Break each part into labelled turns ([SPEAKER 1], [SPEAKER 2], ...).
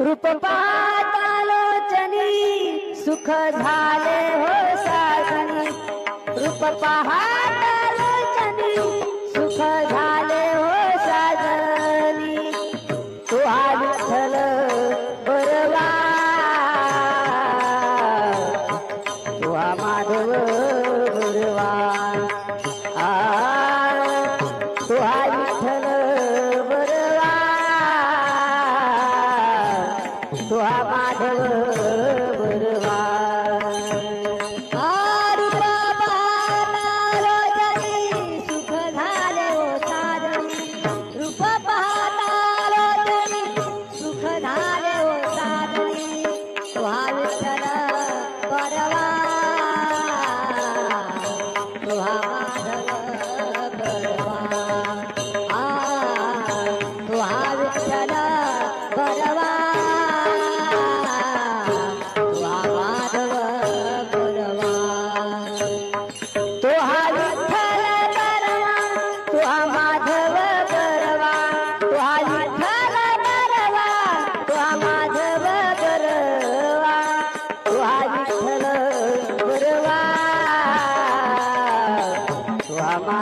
[SPEAKER 1] रूप पाहतालोचनी सुख झाले हो साधनी. रूप पाहतालोचनी सुख झाले तो आवाज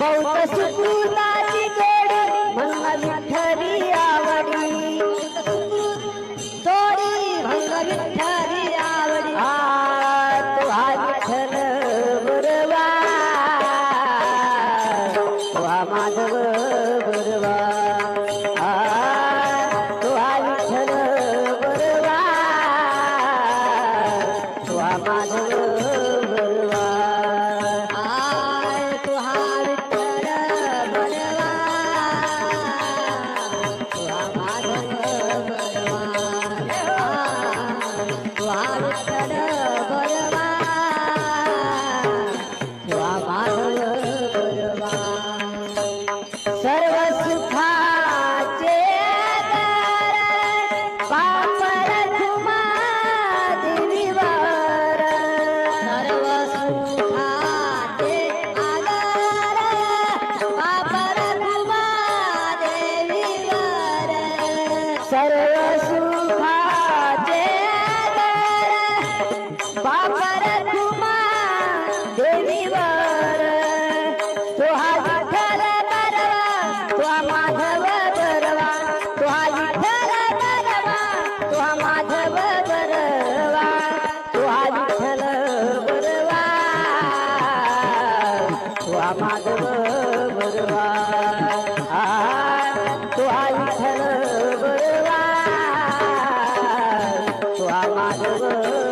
[SPEAKER 1] बौद्ध सुखू ಮಾಧವ